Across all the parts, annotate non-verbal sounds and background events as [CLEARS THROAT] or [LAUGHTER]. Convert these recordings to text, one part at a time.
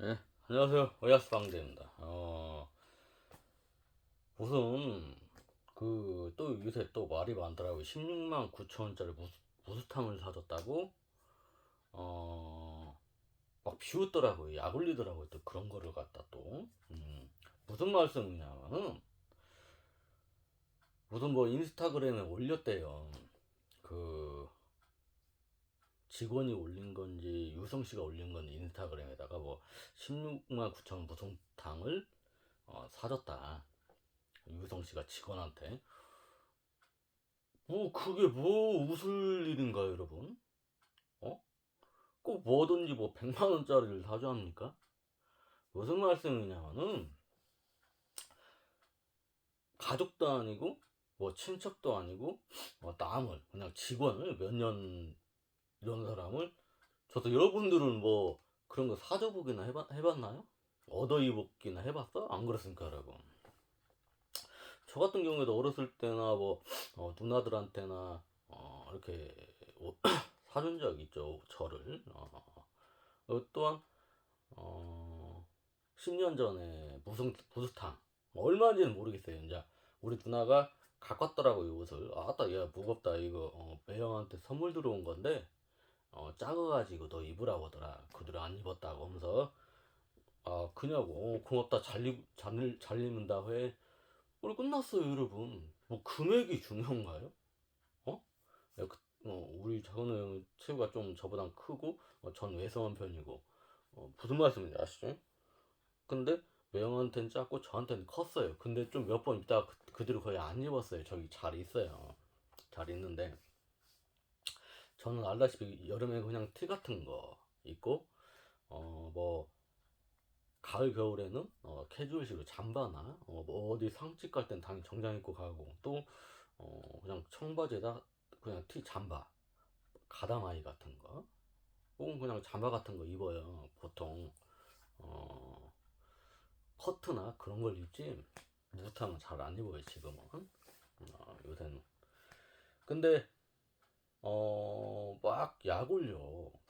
네, 안녕하세요. 어야스 방대입니다. 어, 무슨, 그, 또 요새 또 말이 많더라고요. 16만 9천 원짜리 무스, 무스탕을 사줬다고, 어, 막 비웃더라고요. 약 올리더라고요. 또 그런 거를 갖다 또. 음, 무슨 말씀이냐면은, 무슨 뭐 인스타그램에 올렸대요. 그, 직원이 올린 건지 유성 씨가 올린 건지 인스타그램에다가 뭐 16만 9천 무송탕을 어, 사줬다 유성 씨가 직원한테 뭐 그게 뭐 웃을 일인가요 여러분 어? 꼭 뭐든지 뭐 100만 원짜리를 사줘 합니까? 무슨 말씀이냐면은 가족도 아니고 뭐 친척도 아니고 뭐 남을 그냥 직원을 몇년 이런 사람을 저도 여러분들은 뭐 그런 거 사줘보기나 해봤, 해봤나요? 얻어 입었기나 해봤어? 안 그렇습니까 여러분? 저 같은 경우에도 어렸을 때나 뭐 어, 누나들한테나 어, 이렇게 옷 [COUGHS] 사준 적 있죠 저를 어, 어, 또한 어, 10년 전에 무슨 부스탕 얼마인지는 모르겠어요 이제 우리 누나가 갖고 왔더라고요 옷을 아따 야 무겁다 이거 어, 매형한테 선물 들어온 건데 어, 작아가지고 너 입으라고 하더라. 그대로 안 입었다고 하면서, 아, 그냐고, 어, 고맙다. 잘, 입, 잘, 잘 입는다. 해. 우리 끝났어요, 여러분. 뭐, 금액이 중요한가요? 어? 야, 그, 어, 우리 작은 형 체구가 좀 저보단 크고, 어, 전 외성한 편이고, 어, 무슨 말씀인지 아시죠? 근데, 매형한테는 작고, 저한테는 컸어요. 근데 좀 몇번 있다가 그, 그대로 거의 안 입었어요. 저기 잘 있어요. 잘 있는데. 저는 알다시피 여름에 그냥 티 같은 거 입고 어 뭐 가을 겨울에는 어 캐주얼식으로 잠바나 어, 뭐 어디 상집 갈 땐 당연히 정장 입고 가고 또 어 그냥 청바지에다 그냥 티 잠바 가다마이 같은 거 혹은 그냥 잠바 같은 거 입어요 보통. 어 커트나 그런 걸 입지 무탕은 잘 안 입어요 지금은. 어, 요새는. 근데 어, 막 약 올려.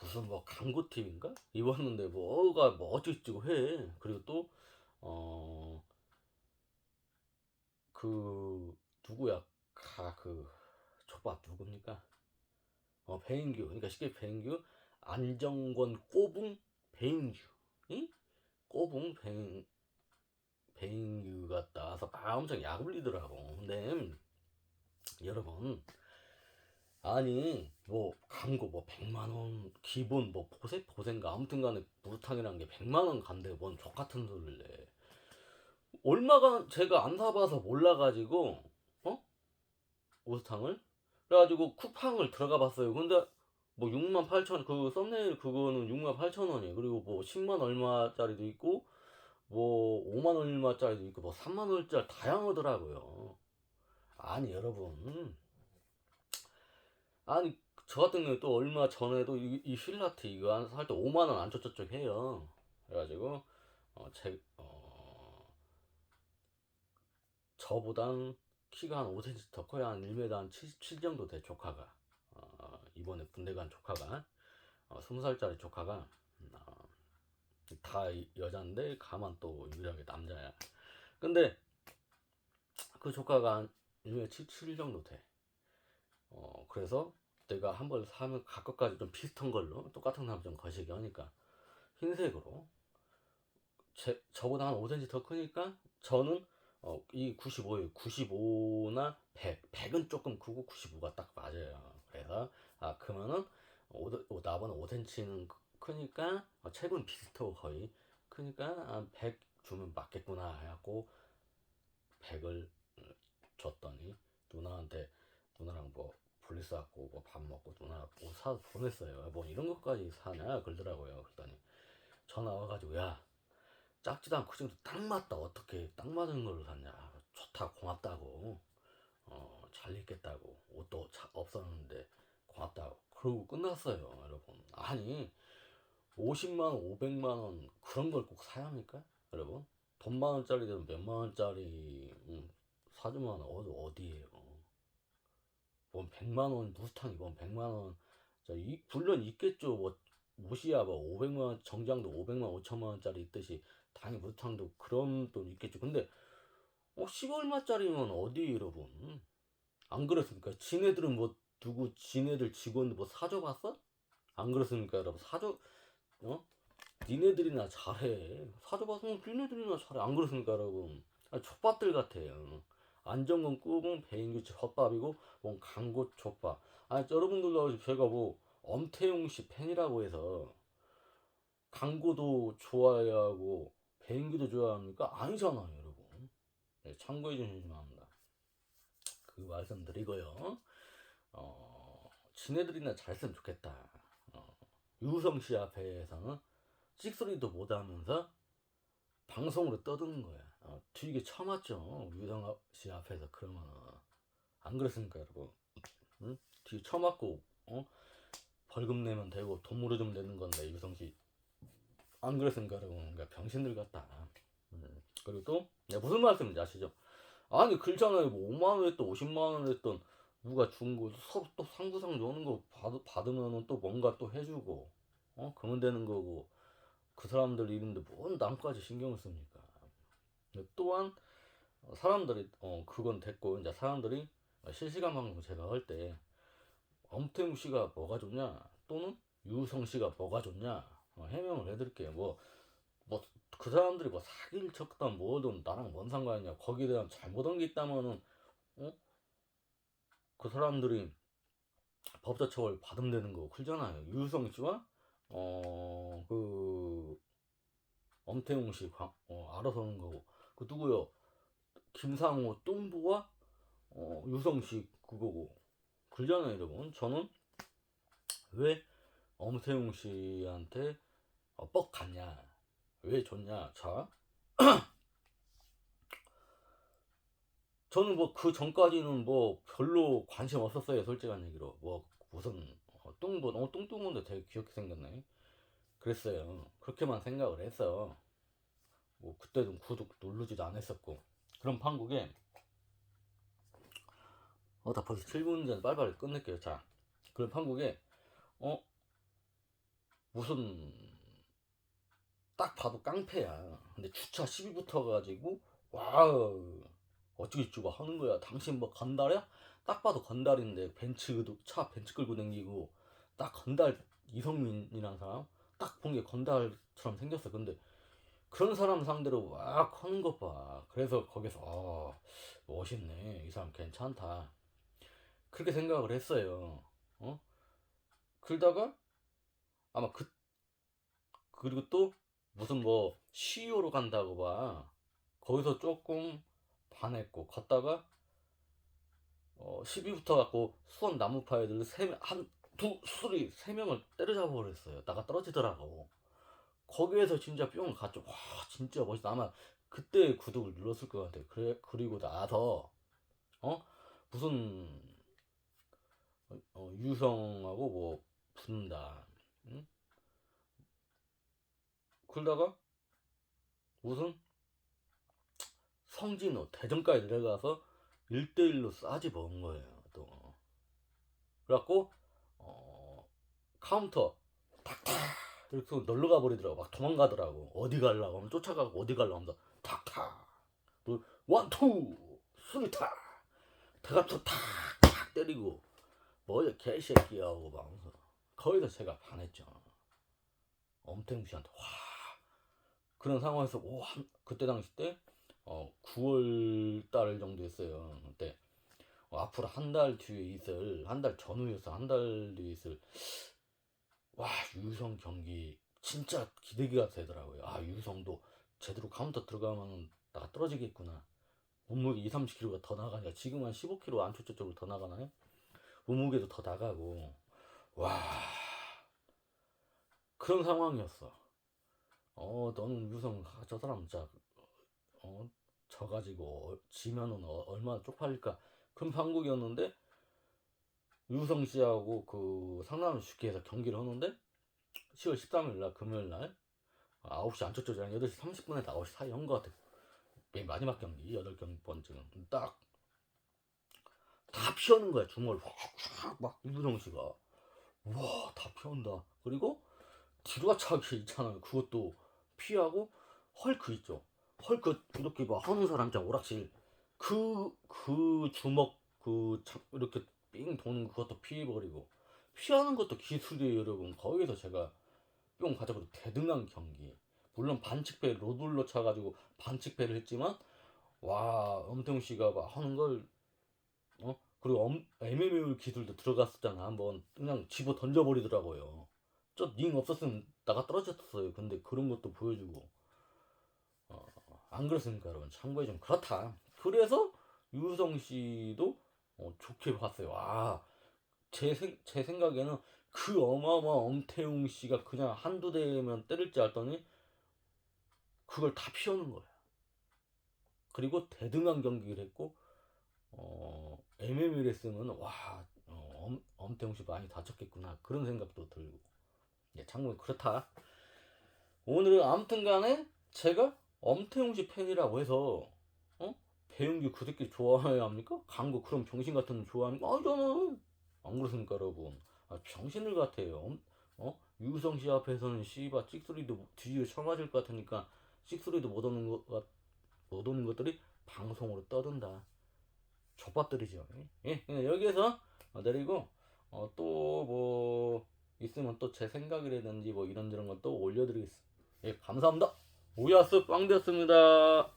무슨 뭐 강구팁인가? 입었는데 뭐가 뭐 어쩌고저쩌고 해. 그리고 또, 어, 그, 누구야? 가, 그, 초밥 누굽니까? 어, 배인규. 그러니까 쉽게 배인규, 안정권 꼬붕 배인규. 이? 꼬붕 배인, 배인규가 나와서 막 엄청 약 올리더라고. 근데, 여러분, 아니 뭐 광고 뭐 100만 원 기본 뭐 보세 보세인가. 아무튼 간에 무탕이라는 게 100만 원 간대. 뭔 족같은 소리를 내 얼마가 제가 안 사봐서 몰라가지고 어? 우스탕을? 그래가지고 쿠팡을 들어가 봤어요. 근데 뭐 6만 8천 그 썸네일 그거는 6만 8천 원이에요. 그리고 뭐 10만 얼마짜리도 있고 뭐 5만 얼마짜리도 있고 뭐 3만 원짜리 다양하더라고요. 아니 여러분 아니 저 같은 경우 또 얼마 전에도 이, 이 필라트 이거 살때 5만 원 안쪽저쪽 해요. 그래가지고 어, 제 어, 저보단 키가 한 5cm 더 커야 한 1m 한 77 정도 돼 조카가 어, 이번에 군대 간 조카가 어, 20살짜리 조카가 어, 다 여잔데 가만 또 유일하게 남자야. 근데 그 조카가 한 1m 77 정도 돼. 어, 그래서 내가 한번 사면 가격까지 좀 비슷한 걸로 똑같은 사람 좀 거시기 하니까 흰색으로 제, 저보다 한 5cm 더 크니까 저는 어, 이 95예요. 95나 100. 100은 조금 크고 95가 딱 맞아요. 그래서 아 그러면은 5, 나보다 5cm는 크니까 어, 체구는 비슷하고 거의 크니까 한100 주면 맞겠구나 하고 100을 줬더니 누나한테 누나랑 뭐 분리스 갖고 뭐 밥 먹고 누나 옷 사서 보냈어요. 뭐 이런 것까지 사냐? 그러더라고요. 그랬더니 전화 와가지고 야 작지도 않고 지금 딱 맞다. 어떻게 딱 맞은 걸로 샀냐? 좋다 고맙다고. 어 잘 입겠다고. 옷도 차, 없었는데 고맙다고. 그러고 끝났어요 여러분. 아니 50만 원 500만 원 그런 걸 꼭 사야 합니까? 여러분? 돈 만원짜리든 몇만 원짜리 음, 사주면 어디 어디에요 뭔 100만 원 무스탕이 뭔 100만 원. 자, 이 물론 있겠죠. 뭐 옷이야 뭐 500만 원 정장도 500만 5천만 원짜리 있듯이 당연히 무탕도 그런 돈 있겠죠. 근데 어 10얼마짜리면 어디 여러분? 안 그렇습니까? 지네들은 뭐 누구 지네들 직원들 뭐 사줘봤어? 안 그렇습니까 여러분? 사줘 어? 니네들이나 잘해. 사줘봤으면 니네들이나 잘해. 안 그렇습니까 여러분? 아, 족밥들 같아요. 안정건 꾸은 배인규 헛밥이고 뭔 강고 족밥. 아 여러분들도 제가 뭐 엄태웅 씨 팬이라고 해서 강고도 좋아해야 하고 배인규도 좋아합니까? 아니잖아요 여러분. 네, 참고해 주시면 합니다. 그 말씀 드리고요. 어, 지네들이나 잘했으면 좋겠다. 어, 유성 씨 앞에서는 찍소리도 못 하면서 방송으로 떠드는 거야. 어, 되게 처맞죠. 유성 씨 앞에서 그러면 안 그랬습니까, 여러분? 응? 뒤에 처맞고 어? 벌금 내면 되고 돈 물어주면 되는 건데 유성 씨. 안 그랬습니까, 여러분? 그러니까 병신들 같다. 음. 그리고 또 네, 무슨 말씀인지 아시죠? 아니 글잖아요. 뭐 5만 원 했던 50만 원 했던 누가 준 거 서로 또 상부상 주는 거 받, 받으면은 또 뭔가 또 해주고 어 그러면 되는 거고 그 사람들 일인데 뭔 남까지 신경을 씁니까? 또한 어, 사람들이 어 그건 됐고 이제 사람들이 실시간 방송 제가 할 때 엄태웅 씨가 뭐가 좋냐 또는 유성 씨가 뭐가 좋냐 어, 해명을 해드릴게요. 뭐 뭐 그 사람들이 뭐 사기를 쳤던 뭐든 나랑 뭔 상관이냐 거기에 대한 잘못한 게 있다면은 어? 그 사람들이 법적 처벌 받으면 되는 거고 그러잖아요 유성 씨와 어그 엄태웅 씨 과- 어, 알아서 하는 거고 그 누구요? 김상호 뚱보와 어, 유성 씨 그거고. 그러잖아요 여러분. 저는 왜 엄태웅 씨한테 어, 뻑 갔냐? 왜 줬냐? 자. [CLEARS THROAT] 저는 뭐 그 전까지는 뭐 별로 관심 없었어요 솔직한 얘기로. 뭐 무슨 어, 뚱보 어 뚱뚱한데 되게 귀엽게 생겼네. 그랬어요. 그렇게만 생각을 했어 뭐 그때는 구독 누르지도 않았었고 그런 판국에 어 나 벌써 7분 전에 빨리빨리 끝낼게요 자 그런 판국에 어 무슨 딱 봐도 깡패야 근데 주차 시비 붙어가지고 와우 어찌 쭈가 하는 거야. 당신 뭐 건달이야? 딱 봐도 건달인데 벤츠도 차 벤츠 끌고 다니고 딱 건달 이성민이라는 사람 딱 본 게 건달처럼 생겼어. 근데 그런 사람 상대로 막 하는 것 봐. 그래서 거기서 아 멋있네. 이 사람 괜찮다. 그렇게 생각을 했어요. 어? 그러다가 아마 그 그리고 또 무슨 뭐 CEO로 간다고 봐. 거기서 조금 반했고 걷다가 어, 시비부터 갖고 수원 나무파이들 세한두 수리 세 명을 때려잡아 버렸어요. 나가 떨어지더라고. 거기에서 진짜 뿅 갔죠. 와 진짜 멋있다. 아마 그때 구독을 눌렀을 것 같아. 그래 그리고 나서 어 무슨 어, 유성하고 뭐 붙는다. 응? 그러다가 무슨 성진호 대전까지 내려가서 1대1로 싸지 먹은 거예요 또 그래갖고 어, 카운터 탁탁 이렇게 놀러 가버리더라고. 막 도망가더라고. 어디 가려고 하면 쫓아가고 어디 가려고 하면서 탁탁. 또 원투. 수리탁. 대갑쳐 탁탁 때리고. 뭐야 개새끼야 하고 막 하면서. 거기서 제가 반했죠. 엄태웅 씨한테 와 그런 상황에서 오, 한- 그때 당시 때 어, 9월 달 정도 했어요. 그때. 어, 앞으로 한 달 뒤에 있을 한 달 전후였어. 한 달 뒤에 있을 와 유성 경기 진짜 기대가 되더라고요. 아 유성도 제대로 카운터 들어가면 나가 떨어지겠구나. 몸무게 2, 30kg가 더 나가니까 지금 한 15kg 안쪽쪽으로 더 나가나요? 몸무게도 더 나가고 와 그런 상황이었어. 어 너는 유성 아, 저 사람 진짜 어, 져가지고 어, 지면은 어, 얼마나 쪽팔릴까 그런 판국이었는데 유성 씨하고 그 상남 슈키에서 경기를 하는데 10월 13일 날 금요일 날 9시 안쪽쪽이랑 8시 30분에 9시 사이 한것 같아 맨 마지막 경기 8경기 번째는 딱 다 피하는 거야 주먹을 확확 막 유성 씨가 와 다 피한다 그리고 뒤로 차기 있잖아요. 그것도 피하고 헐크 있죠. 헐크 이렇게 막 하는 사람 있잖아. 오락실 그 그 주먹 그 참- 이렇게 삥 도는 그것도 피해버리고 피하는 것도 기술이에요, 여러분. 거기서 제가 뿅 가자고 대등한 경기. 물론 반칙배 로들로 차가지고 반칙배를 했지만 와 엄태웅 씨가 막 하는 걸 어? 그리고 엄, MMA 기술도 들어갔었잖아. 한번 그냥 집어 던져버리더라고요. 저링 없었으면 나가 떨어졌어요. 근데 그런 것도 보여주고 어, 안 그렇습니까, 여러분? 참고해 좀 그렇다. 그래서 유성 씨도 어, 좋게 봤어요. 와, 제, 생, 제 생각에는 그 어마어마 엄태웅 씨가 그냥 한두 대면 때릴지 알았더니 그걸 다 피하는 거야. 그리고 대등한 경기를 했고 어, MMA를 했으면 와 어, 엄, 엄태웅 씨 많이 다쳤겠구나 그런 생각도 들고 예, 참고로 그렇다. 오늘은 아무튼 간에 제가 엄태웅 씨 팬이라고 해서 어 배윤규 그 새끼 좋아해야 합니까? 강구 그런 병신 같은 놈 좋아합니까? 아니잖아. 안 그렇습니까, 여러분? 아, 병신들 같아요. 엄- 어? 유성 씨 앞에서는 씨바 찍소리도 뒤에 쳐맞을 것 같으니까 찍소리도 못 오는 것, 같- 못 오는 것들이 방송으로 떠든다. 족밥들이죠. 예, 그냥 여기에서 어, 내리고 어, 또 뭐 있으면 또 제 생각이라든지 뭐 이런저런 것도 올려드리겠습니다. 예, 감사합니다. 오야스 빵 되었습니다.